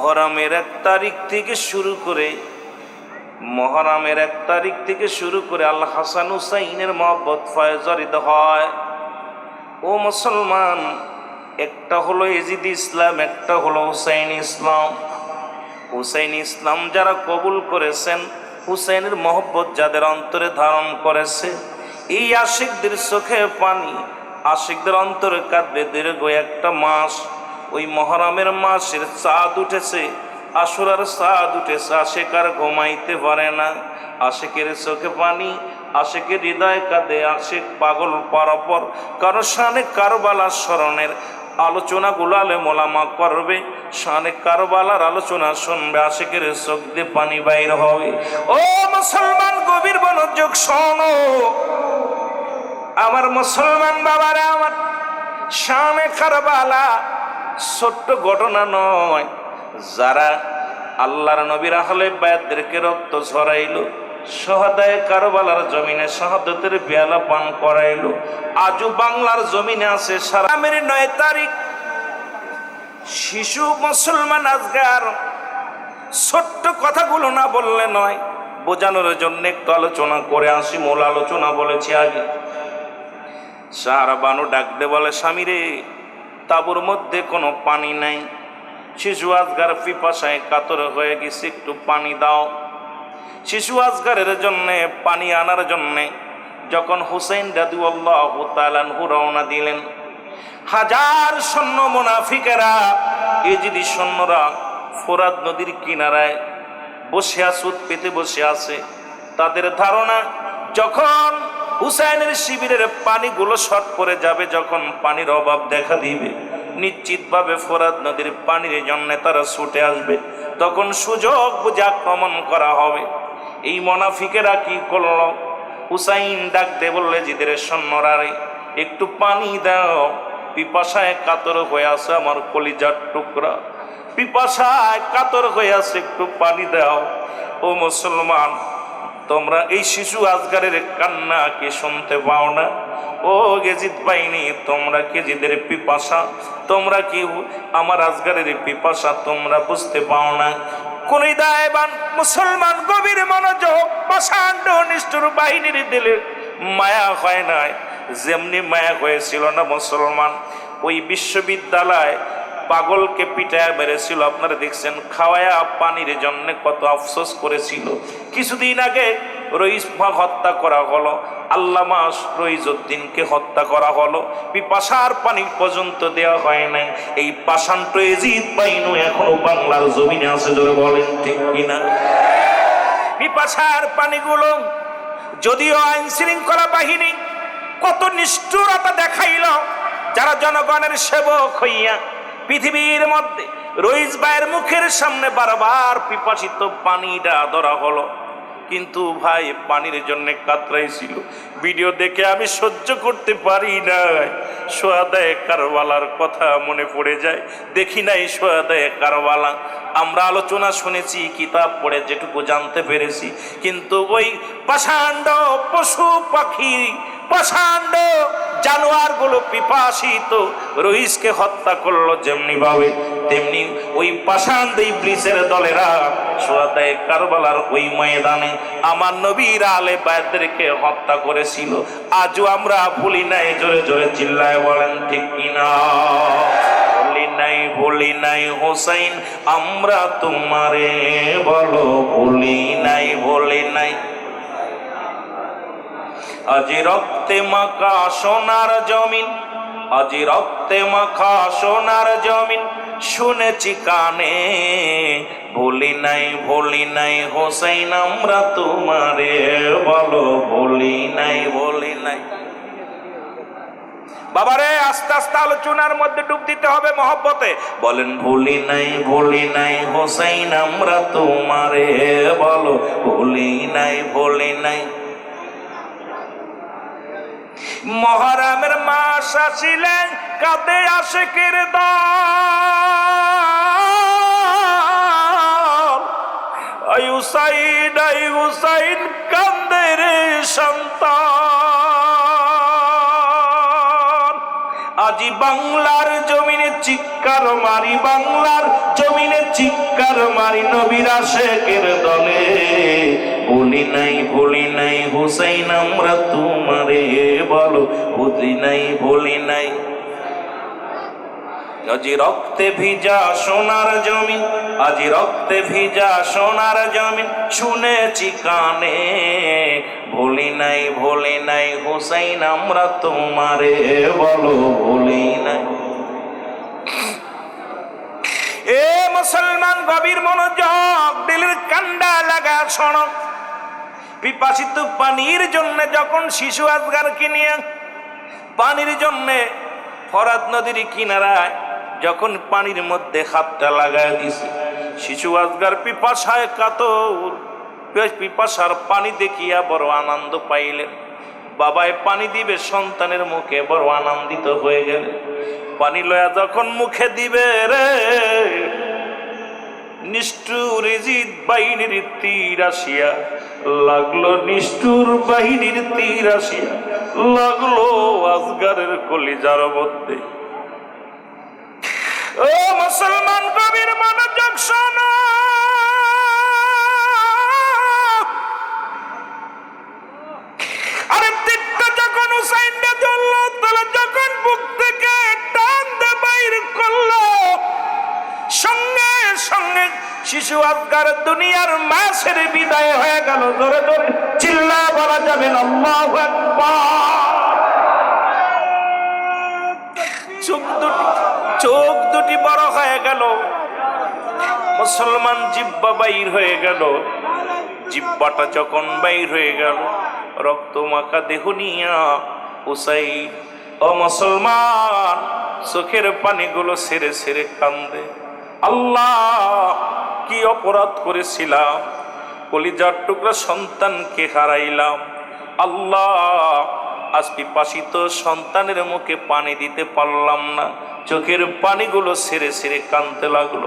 মহরমের এক তারিখ থেকে শুরু করে, মহরমের এক তারিখ থেকে শুরু করে আল্লাহ হাসান হুসাইনের মহব্বত ফয়জরিত হয়। ও মুসলমান, একটা হলো এজিদ ইসলাম, একটা হলো হুসাইন ইসলাম। হুসাইন ইসলাম যারা কবুল করেছেন, হুসাইনের মহব্বত যাদের অন্তরে ধারণ করেছে, এই আশিকদের চোখে পানি, আশিকদের অন্তরে কাঁদবে দীর্ঘ একটা মাস। ওই মহরমের মাসের চাঁদ উঠেছে আসুরার চাঁদ উঠেছে, আশেক আর ঘুমাইতে পারে না। আশেকের চোখে পানি, আশেকের হৃদয় কাঁদে, আশেক পাগল পরপর। কারও সানে কারবালার স্মরণের আলোচনাগুলো আলে মোলামা করবে। শানে কারবালার আলোচনা শুনবে, আশেকের চোখ দিয়ে পানি বাইর হবে। ও মুসলমান, গভীর মনোযোগ শোনো। আমার মুসলমান বাবারা, আমার শানে কারবালা ছোট্ট ঘটনা নয়। যারা আল্লাহর নবীর আহলে বায়াতদেরকে রক্ত ছড়াইলো সহদায় কারবালার জমিনে শাহাদতের পেয়ালা পান করাইলো, আজও বাংলার জমিনে আছে সারা মেরি নয় তারিখ। শিশু মুসলমান আজগার ছোট্ট কথাগুলো না বললে নয়। বোঝানোর জন্য একটু আলোচনা করে আসি, মূল আলোচনা বলেছি আগে। সাহারা বানু ডাকতে বলে, স্বামী রে তাবুর মধ্যে কোনো পানি নাই। শিশু আজগার পিপাসায় কাতর হয়ে গেছে, একটু পানি দাও। শিশু আজগারের জন্যে, পানি আনার জন্যে যখন হুসেন দাদু আল্লাহ রওনা দিলেন, হাজার সৈন্য মুনাফিকেরা যদি সৈন্যরা ফোরাদ নদীর কিনারায় বসে আসুদ পেতে বসে আছে। তাদের ধারণা, যখন হুসাইনের শিবিরের পানিগুলো শট করে যাবে যখন পানির অভাব দেখা দিবে। নিশ্চিতভাবে ফোরাদ নদীর পানির জন্য তারা ছুটে আসবে। তখন সুযোগ বুঝে আক্রমণ করা হবে। এই মনাফিকেরা কি করল? হুসাইন ডাক দে বললে, জিদের সৈন্যরারে একটু পানি দাও। পিপাসায় কাতর হয়ে আছে আমার কলিজার টুকরা। পিপাসায় কাতর হয়ে আছে, একটু পানি দাও। ও মুসলমান তোমরা এই শিশু আজগারের কান্না কি শুনতে পাও না। ও গেজিত পাইনি তোমরা কেজিদের পিপাসা? তোমরা কি আমার আজগারের পিপাসা তোমরা বুঝতে পাও না। কোন দায়বান মুসলমান গভীর মনোযোগ পাষাণ্ড নিষ্ঠুর বাহিনীর দিলে মায়া হয় নাই। যেমনি মায়া হয়েছিল না মুসলমান, ওই বিশ্ববিদ্যালয় পাগলকে পিটায় মেরেছিল, আপনারা দেখছেন, খাওয়ায়া পানির জন্য কত আফসোস করেছিল। কিছুদিন আগে রইসমা হত্যা করা হলো, আল্লামা রইজুদ্দিনকে হত্যা করা হলো, পিপাসার পানি পর্যন্ত দেওয়া হয় নাই। এই পাষাণ এজিদ পাইনু এখনও বাংলার জমিনে আছে, জোরে বলেন, ঠিক কিনা? পিপাসার পানিগুলো যদিও আইন শৃঙ্খলা বাহিনী কত নিষ্ঠুরতা দেখাইল, যারা জনগণের সেবক হইয়া পৃথিবীর মধ্যে রইজ ভাইয়ের মুখের সামনে বারবার পিপাসিত পানিটা ধরা হলো। কিন্তু ভাই, পানির জন্য কাতরাইছিল। ভিডিও দেখে আমি সহ্য করতে পারি নাই। সোয়াদায় কারওয়ালার কথা মনে পড়ে যায়। দেখি নাই সোয়াদায় কারবালা আমরা আলোচনা শুনেছি, কিতাব পড়ে যেটুকু জানতে পেরেছি। কিন্তু ওই পাষাণ্ড পশু পাখি পাষাণ্ড জানোয়ারগুলো পিপাসিত, রহিসকে হত্যা করল যেমনি ভাবে তেমনি ওই পাষাণ্ড ইবলিসের দলেরা সোয়াদায় কারবালার ওই ময়দানে আমার নবীর আলে বায়দেরকে হত্যা করেছিল। আজও আমরা ভুলি নাই, জোরে জোরে চিল্লায় বলেন, ঠিক কিনা? নাই ভুলি নাই, হোসাইন, আমরা তোমারে বলো ভুলি নাই ভুলি নাই। আজি রক্তে মাখা সোনার জমিন, আজি রক্তে মাখা সোনার জমিন। শুনেছি কানে, ভুলি নাই ভুলি নাই হোসাইন, আমরা তোমারে বলো, ভুলি নাই ভুলি নাই। বাবারে, আস্তে আস্তে আলোচনার মধ্যে ডুব দিতে হবে মহব্বতে। বলেন, ভুলি নাই ভুলি নাই হোসাইন, আমরা তোমারে বলো, ভুলি নাই ভুলি নাই। মহারামের মাস আসিলেন কাঁদে আশেকের দল। কান বাংলার জমিনে চিৎকার মারি, বাংলার জমিনে চিৎকার মারি, নবীর শেখের দলে। বলি নাই বলি নাই, হুসাইন, আমরা তোমারে বলো বুঝি নাই, বলি নাই। আজি রক্তে ভিজা সোনার জমিন, আজি রক্তে ভিজা সোনার জমিন। শুনেছি কানে, ভুলি নাই ভুলি নাই, হুসাইন, আমরা তোমারে বলো ভুলি নাই। এ মুসলমান গভীর মনোযোগ, দিলের কান্ডা লাগা শোনো। পিপাসিত পানির জন্য যখন শিশু আজগারকে নিয়ে, পানির জন্যে ফরাদ নদীর কিনারায় যখন পানির মধ্যে হাতটা লাগায় দিছে, শিশু আজগার পিপাসায় কাতর। পিপাসার পানি দেখিয়া বড় আনন্দ পাইলেন। বাবায় পানি দিবে, সন্তানের মুখে বড় আনন্দিত হয়ে গেল। পানি লয়া যখন মুখে দিবে রে, নিষ্ঠুর বাহিনীর তীর আসিয়া, লাগল নিষ্ঠুর বাহিনীর তীর আসিয়া, লাগল আজগারের কলিজার মধ্যে। ও মুসলমান কবির মনোযোগ শোনো। আরে তীরটা যখন হুসাইনটা জ্বললো তাহলে যখন বুক থেকে টান বাইর করল, সঙ্গে সঙ্গে শিশু আজগার দুনিয়ার মাসের বিদায় হয়ে গেল। ধরে ধরে চিল্লা বলা যাবে না, আল্লাহু আকবার। চোখ দুটি বড় হয়ে গেল। মুসলমান জিব্বা বাইর হয়ে গেল। জিব্বাটা যখন বাইর হয়ে গেল, রক্ত মাখা দেহ নিয়া হুসাই ও মুসলমান, চোখের পানিগুলো সেরে সেরে কান্দে। আল্লাহ, কি অপরাধ করেছিলাম? কলিজার টুকরা সন্তানকে হারাইলাম। আল্লাহ আজ পিপাসিত সন্তানের মুখে পানি দিতে পারলাম না। চোখের পানিগুলো সেরে সেরে কানতে লাগল।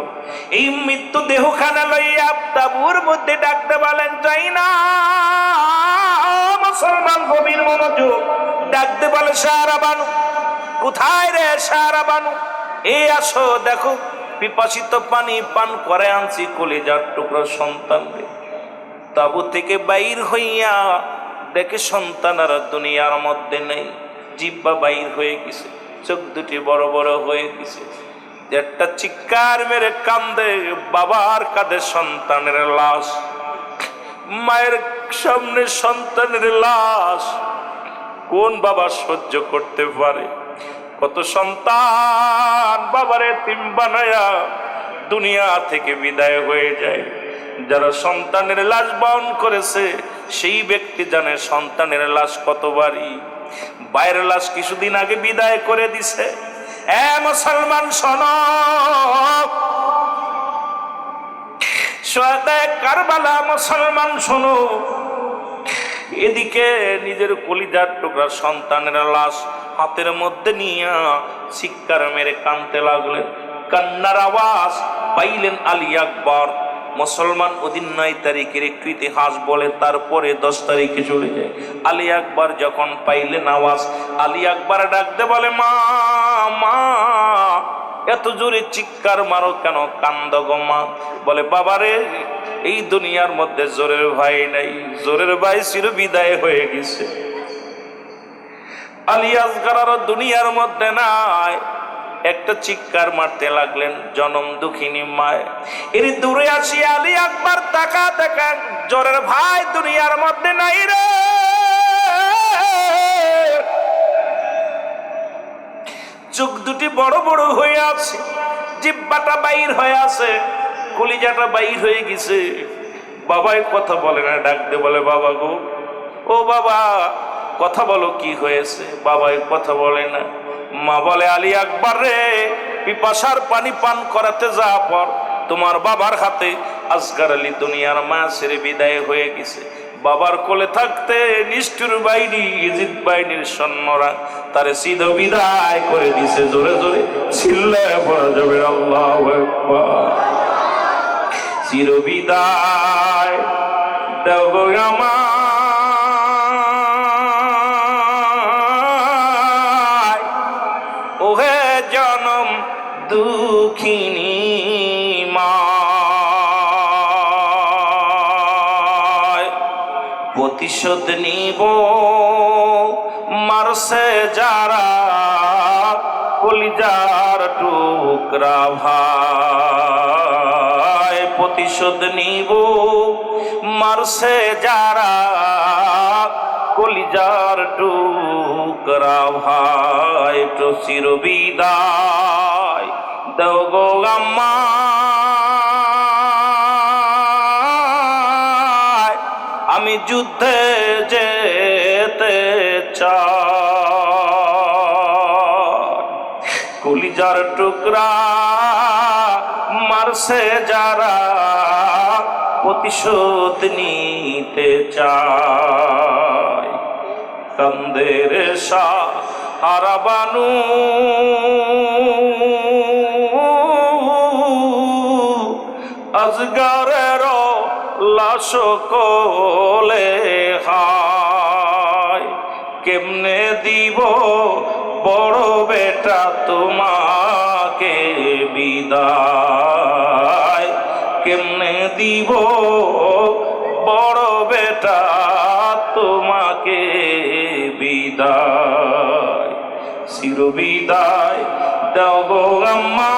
এই মৃত্যু দেহখানা লইয়া তাবুর মধ্যে ডাকতে বলেন, যাই না, মুসলমান গভীর মনোযোগ। ডাকতে বলে সারা বানু কোথায় রে সারা বানু এই আসো, দেখো, পিপাসিত পানি পান করে আনছি কলেজার টুকরো সন্তানকে তাবু থেকে বাইর হইয়া দেখে সন্তান আর দুনিয়ার মধ্যে নেই। জিব্বা বাইর হয়ে গেছে, চোখ দুটি বড় বড় হয়ে গেছে। একটা চিৎকার মেরে কান্দে, বাবার কাঁধে সন্তানের লাশ। মায়ের সামনে সন্তানের লাশ। কোন বাবা সহ্য করতে পারে? কত সন্তান বাবারে তিম বানায়া দুনিয়া থেকে বিদায় হয়ে যায়। যারা সন্তানের লাশ বহন করেছে সেই ব্যক্তি জানে সন্তানের লাশ কতবারই। বাইরের লাশ কিছুদিন আগে বিদায় করে দিছে। এ মুসলমান সোয়াদায় কারবালা, মুসলমান, শোনো। এদিকে নিজের কলিজার টুকরা সন্তানের লাশ হাতের মধ্যে নিয়ে চিৎকার মেরে কানতে লাগলেন। কান্নার আওয়াজ পাইলেন আলী আকবর। মুসলমান ওদিন নয় তারিখের একটু ইতিহাস বলে, তারপরে দশ তারিখে চলে যায়। আলী আকবর যখন পাইলেন আওয়াজ, আলী আকবর ডাকতে বলে, মা মা, এত জোরে চিৎকার মারো কেন? কান্দ গো মা। বলে বাবারে এই দুনিয়ার মধ্যে জোরের ভাই নাই। জোরের ভাই চির বিদায় হয়ে গেছে। আলী আসগার দুনিয়ার মধ্যে নাই। একটা চিৎকার মারতে লাগলেন জনম দুঃখিনী মায়। এর দূরে আসি আলী আকবর, তাকা তাকা জোরের ভাই দুনিয়ার মধ্যে নাই রে। চোখ দুটি বড় বড় হয়ে আছে, জিব্বাটা বাইর হয়ে আছে, কলিজাটা বাইর হয়ে গেছে। বাবাই কথা বলে না ডাকতে বলে, বাবা গো। ও বাবা, কথা বলো কি হয়েছে? বাবাই কথা বলে না। মা বলে, আলী আকবর রে, পিপাসার পানি পান করাতে যা পর। তোমার বাবার হাতে আজগার আলী দুনিয়ার মা ছেড়ে বিদায় হয়ে গেছে। বাবার কোলে থাকতে নিষ্ঠুর বাহিনী, ইজিদ বাহিনীর সৈন্যরা তারে সিধ বিদায় করে দিছে। জোরে জোরে চিল্লায় পড়া যাবে আল্লাহ চির বিদায় দেব আমায় প্রতিশোধ নিব। মারসে যারা কলিজার টুকরা ভাই, প্রতিশোধ নিব। মারসে যারা কলিজার টুকরা ভাই তো চির বিদায়। দেও গো আম্মা। মারসে যারা প্রতিশোধ নিতে চায়। কান্দের হারাবানু আজগারের লাশ কোলে হায়। কেমনে দিব বড় বেটা তোমাকে বিদায়? দিব বড় বেটা তোমাকে বিদায় চির বিদায় দাও গো আম্মা।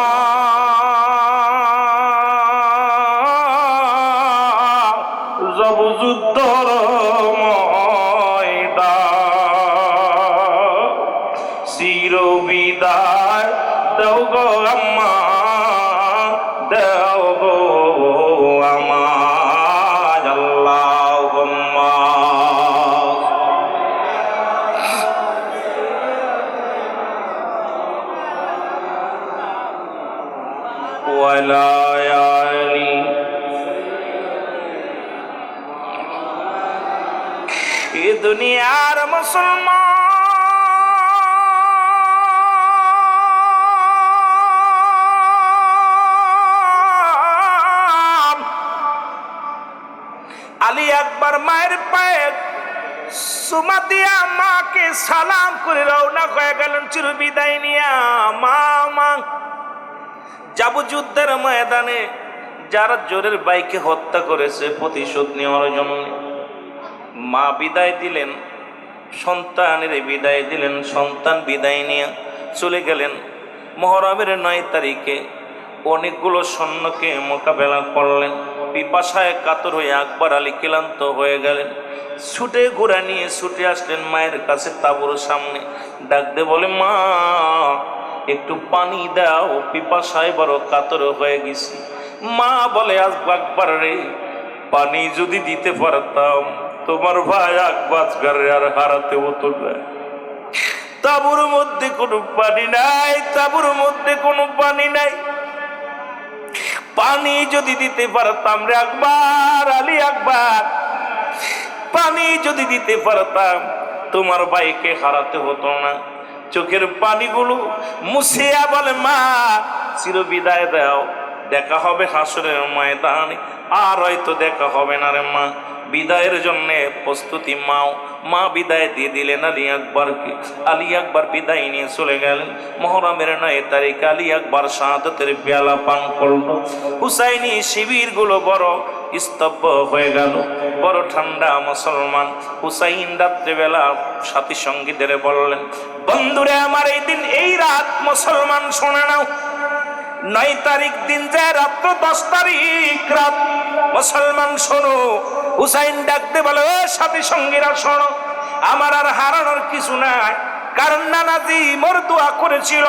এ দুনিয়ার মুসলমান। আলী একবার মায়ের পায়ে সুমা দিয়া মাকে সালাম করে রওনা হয়ে গেলেন চির বিদায় নিয়া। মা মা যাব যুদ্ধের ময়দানে যারা জোরের বাইকে হত্যা করেছে, প্রতিশোধ নেওয়ার জন্য। মা বিদায় দিলেন, সন্তানের বিদায় দিলেন, সন্তান বিদায় নিয়ে চলে গেলেন। মহরমের নয় তারিখে অনেকগুলো সৈন্যকে মোকাবেলা করলেন। পিপাসায় কাতর হয়ে আকবর আলী ক্লান্ত হয়ে গেলেন। ছুটে ঘোরা নিয়ে ছুটে আসলেন মায়ের কাছে তাবুর সামনে। ডাকতে বলে, মা, একটু পানি দাও, পিপাসায় বড় কাতর হয়ে গেছি। মা বলে, আজ আকবর রে, পানি যদি দিতে পারতাম তোমার ভাই আকবাজগারে আর হারাতে হতো না। তাবুর মধ্যে কোনো পানি নাই, তাবুর মধ্যে কোনো পানি নাই। পানি যদি দিতে পারতাম রে আকবর, আলী আকবর, পানি যদি দিতে পারতাম, তোমার ভাইকে হারাতে হতো না। চোখের পানিগুলো মুছিয়া বলে, মা চির বিদায় দাও, দেখা হবে হাসরের ময়দানে, আর হয়তো দেখা হবে না রে মা। বিদায়ের জন্য প্রস্তুতি মাও। মা বিদায় দিয়ে দিলেন আলী আকবরকে। আলী আকবর বিদায় নিয়ে চলে গেলেন। মহরমের নয় তারিখ আলী আকবর শাহাদতের পেয়ালা পান করল। হুসাইনি শিবিরগুলো বড় স্তব্ধ হয়ে গেল। বড় ঠান্ডা মুসলমান। হুসাইন রাত্রেবেলা সাথী সঙ্গীদের বললেন, বন্ধুরে, আমার এই দিন এই রাত মুসলমান শোনে নাও। নয় তারিখ দিন যায় রাত্র দশ তারিখ রাত। মুসলমান, শোনো। হুসাইন ডাকতে বলে, ও সাথী সঙ্গীরা, শোনো। আমার আর হারানোর কিছু নাই। কারণ নানাজি মোর দোয়া করেছিল।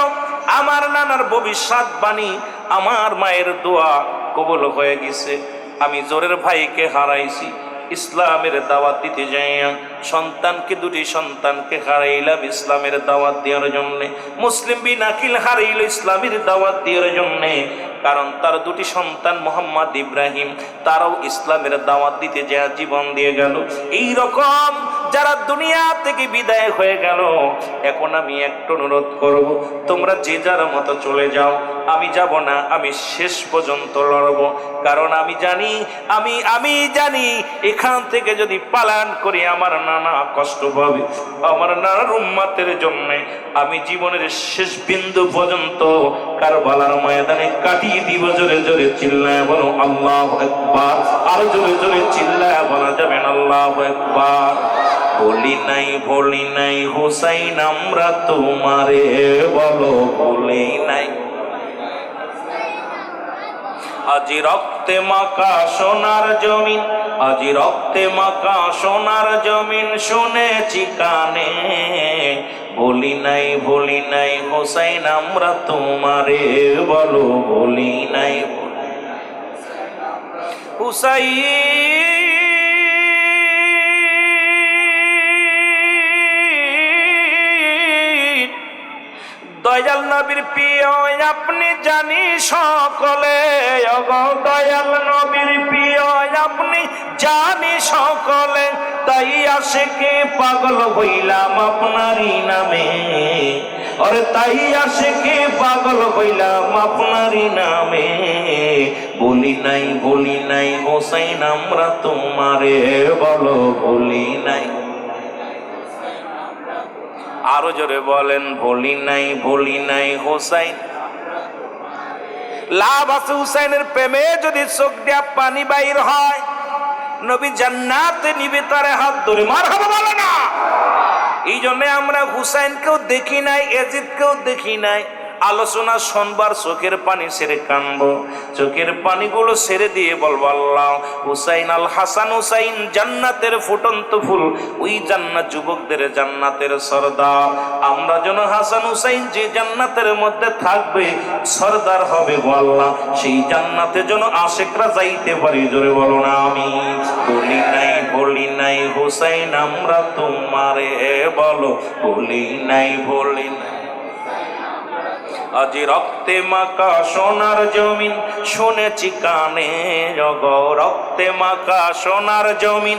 আমার নানার ভবিষ্যৎ বাণী আমার মায়ের দোয়া কবল হয়ে গেছে। আমি জোরের ভাইকে হারাইছি। ইসলামের দাওয়াত দিতে যাইয়া সন্তানকে দুটি সন্তানকে হারাইলাম ইসলামের দাওয়াত দেওয়ার জন্য। মুসলিম বিন আকিল হারাইল ইসলামের দাওয়াত দেওয়ার জন্য। কারণ তার দুটি সন্তান মোহাম্মদ ইব্রাহিম, তারাও ইসলামের দাওয়াত দিতে যা জীবন দিয়ে গেল। এই রকম যারা দুনিয়া থেকে বিদায় হয়ে গেল, এখন আমি একটা অনুরোধ করব, তোমরা যে যার মতো চলে যাও আমি যাব না, আমি শেষ পর্যন্ত লড়ব। কারণ আমি জানি, আমি আমি জানি, এখান থেকে যদি পালান করি আমার নানা কষ্ট পাবে। আমার নানার উম্মাতের জন্য আমি জীবনের শেষ বিন্দু পর্যন্ত কার কারবালার ময়দানে কাটিয়ে দিব। জোরে জোরে চিল্লায় বলো, আল্লাহ একবার আর জোরে জোরে চিল্লায় বলা যাবেন আল্লাহ একবার বলি নাই বলি নাই, হুসাইন, আমরা তোমারে বলো, বলি নাই। আজি রক্তে মাকা সোনার জমিন, আজি রক্তে মাকা সোনার জমিন শুনেছি কানে। বলি নাই বলি নাই, হোসাইন, আমরা তোমারে বলো বলি নাই। হুসাইন দয়াল নবীর প্রিয়, আপনি জানি সকলে দয়াল নবীর প্রিয়, আপনি জানি সকলে। তাই আসে কে পাগল হইলাম আপনারই নামে। অরে তাই আসে কে পাগল হইলাম আপনারই নামে। বলি নাই বলি নাই, হোসাইন, আমরা তোমারে বলো, বলি নাই। আরও জোরে বলেন, ভুলি নাই ভুলি নাই, হোসাইন। লাভ আছে হুসাইনের প্রেমে, যদি চোখ দিয়া পানি বাইর হয়, নবী জান্নাতে নিবে তারে হাত ধরে। মার হবে বলে না। এই জন্য আমরা হুসাইনকেও দেখি নাই, এজিদকেও দেখি নাই। আলোচনা শোনবার চোখের পানি সেরে কানবো। চোখের পানিগুলো সেরে দিয়ে বলব, আল্লাহ, হুসাইন আল হাসান হুসাইন জান্নাতের ফুটন্ত ফুল, ওই জান্নাত যুবকদের জান্নাতের সর্দার। আমরা যেন হাসান হুসাইন যে জান্নাতের মধ্যে থাকবে, সর্দার হবে গো আল্লাহ। সেই জান্নাতে যেন আশেকরা যাইতে পারি, জোরে বলো না আমি বলি নাই বলি নাই, হুসাইন, আমরা তোমারে বলো, বলি নাই বলি নাই। আজি রক্তে মাকা সোনার জমিন, শুনেছি কানে জগ রক্তে মাকা সোনার জমিন।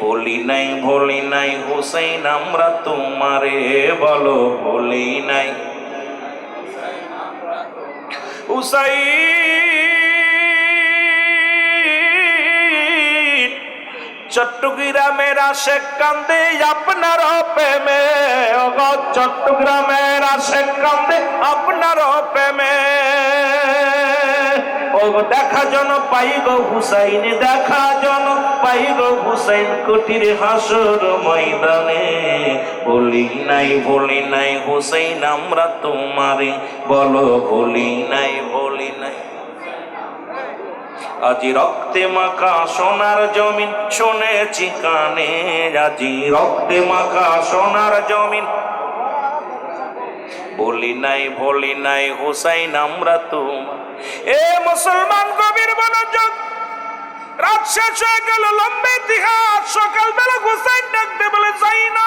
বলি নাই বলি নাই, হুসাইন, আমরা তোমারে বলো, বলি নাই। হুসাইন চট্টগ্রামের আশে কান্দে, আপনার প্রেমে। চট্টগ্রামের আশে কান্দে, আপনার প্রেমে। দেখা জন পাই গো হুসাইন, দেখা জন পাই গো হুসাইন, কুটির হাসর ময়দানে। বলি নাই বলি নাই হুসাইন, আমরা তোমারে বলো, বলি নাই বলি নাই। আজি রক্তে মাখা সোনার জমিন, শুনেছি কানে, আজি রক্তে মাখা সোনার জমিন। বলি নাই বলি নাই, হুসাইন, আমরা তো এ মুসলমান কবির মনোযোগ। রাত শেষ হয়ে গেল, লম্বে ইতিহাস। সকালবেলা হুসাইন ডাকতে বলে, যাই না।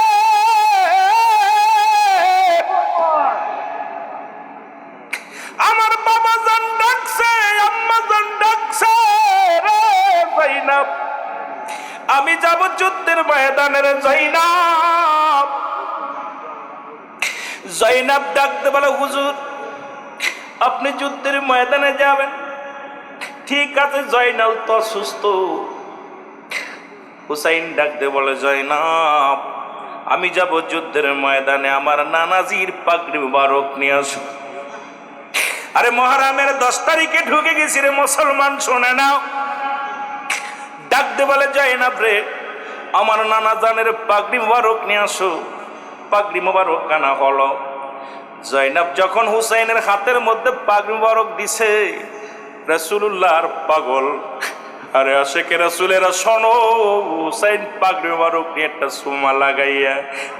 ময়দানে যাবেন। ঠিক আছে, জয়নাল তো সুস্থ। হুসাইন ডাকতে বলে, জয়নাব, আমি যাব যুদ্ধের ময়দানে। আমার নানাজির পাগড়ি মুবারক নিয়ে আসো। আরে মহারামের দশ তারিখে ঢুকে গেছি রে, মুসলমান শোনে নাও। ডাকতে বলে, জয়নাব রে, আমার নানা জানের পাগড়ি মুবারক নিয়ে আসো। পাগড়ি মুবারক কানা হলো। জয়নাব যখন হুসাইনের হাতের মধ্যে পাগড়ি মুবারক দিছে রসুল্লাহর পাগল। আরে আশেকে রসুলেরা শোনো, হুসাইন পাগড়ি মুবারক নিয়ে একটা সুমা লাগাইয়া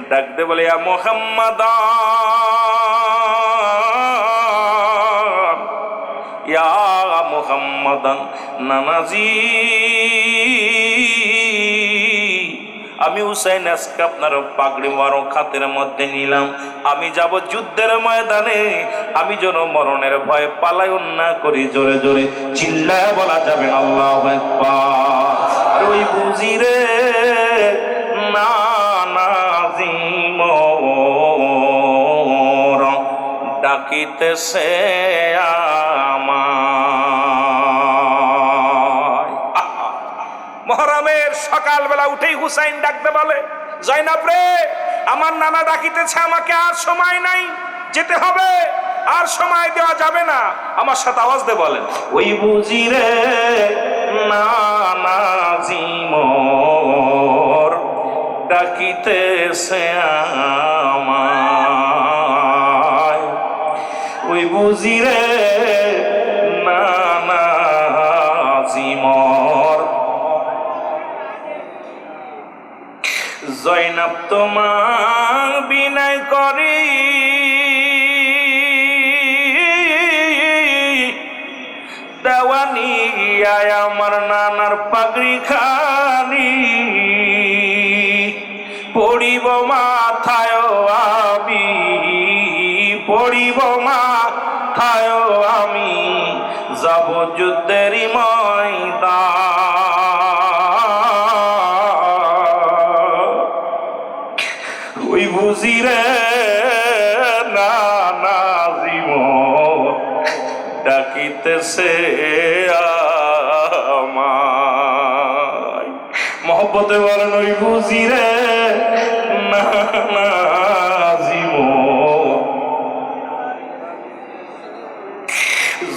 ডাকতে বলে মোহাম্মদ, ইয়া মোহাম্মদান নানাজি আমি হুসাইন আজকে আপনার পাগড়ি মারো খাতের মধ্যে নিলাম। আমি যাব যুদ্ধের ময়দানে। আমি যেন মরণের ভয়ে পালায়ন না করি জোরে জোরে। চিল্লায় বলা যাবে আল্লাহ আর ওই বুঝি রে, না ডাকিতেছে। মহরমের সকালবেলা উঠেই হুসাইন ডাকতে বলে, জয়নাব রে, আমার নানা ডাকিতেছে আমাকে, আর সময় নাই, যেতে হবে, আর সময় দেওয়া যাবে না। আমার সাথে আওয়াজ দে বলেন, ওই বুঝি রে, নানা জিমর ডাকিতেছে আমায় তোমার বিনয় করি। দেওয়ানি আয় আমার নানার পাগড়ি খানি। পড়িব মাথায় আমি, পড়িব মাথায় আমি। যাব যুদ্ধেরই ময়দান আমায়। মহব্বতে বলেন ওই বুঝি রে, না না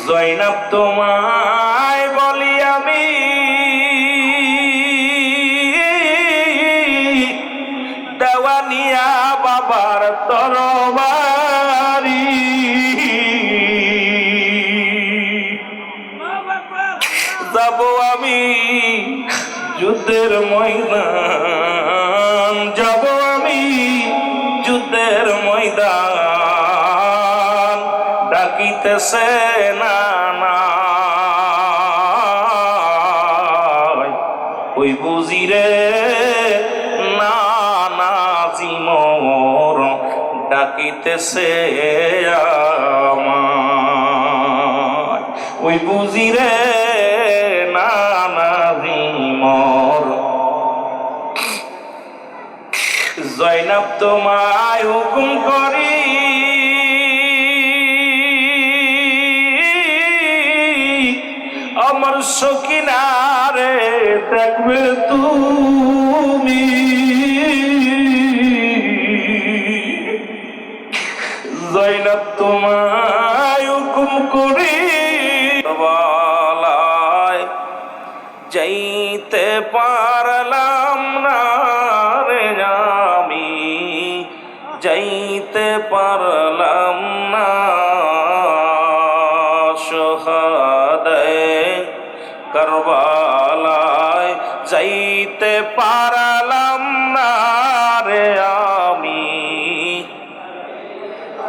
জয়নাব তোমায় বলি আমি, দেওয়ানিয়া বাবার তরবারি। যুদ্ধের ময়দান, যাব আমি যুদ্ধের ময়দান। ডাকিতেছে না ওই বুঝি রে না না ডাকিতেছে আমায়। ওই বুঝি তোমায় হুকুম করি। আমার সকিনারে দেখবে তুমি।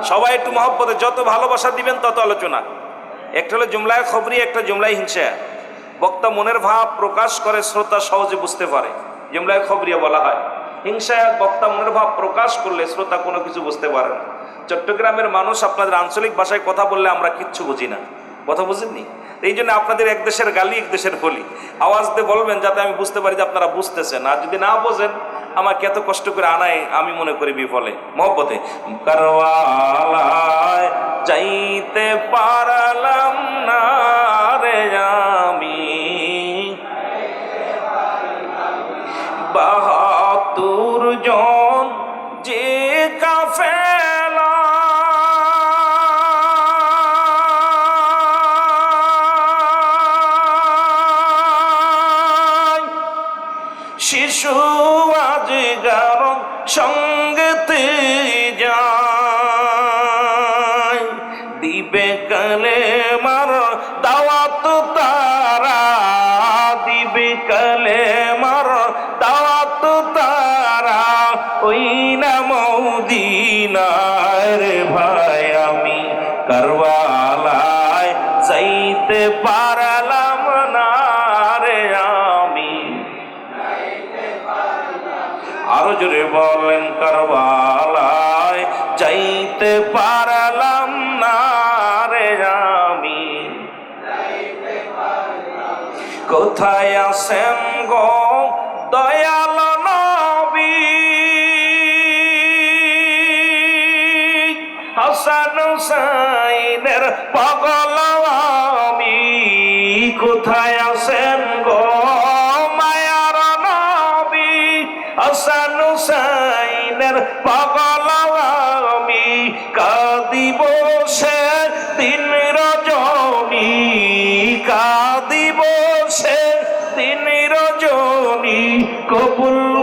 সবাই একটু মহব্বতে, যত ভালোবাসা দিবেন তত আলোচনা। একটা হলো জুমলায় খবরি একটা জুমলায় হিংসা। বক্তা মনের ভাব প্রকাশ করে, শ্রোতা সহজে বুঝতে পারে। জুমলায় খবরিয়া বলা হয়। হিংসা বক্তা মনের ভাব প্রকাশ করলে শ্রোতা কোনো কিছু বুঝতে পারে না। চট্টগ্রামের মানুষ আপনাদের আঞ্চলিক ভাষায় কথা বললে আমরা কিচ্ছু বুঝি না। কথা বুঝেননি? এই জন্য আপনাদের এক দেশের গালি, এক দেশের বলি। আওয়াজ দিয়ে বলবেন যাতে আমি বুঝতে পারি যে আপনারা বুঝতেছেন। আর যদি না বোঝেন আমাকে এত কষ্ট করে আনায়, আমি মনে করি বিফলে, মহব্বতে। যাইতে পারলাম না রে আমি। বাহাতুর জন শিশু আজ গারণ সঙ্গতে হুসাইনের পাগল আমি কোথায় আছেন গো মায়ার নবী? হাসান হুসাইনের পাগল আমি কাঁদিব সে দিন রজনী, কাঁদিব সে দিন রজনী, কবুল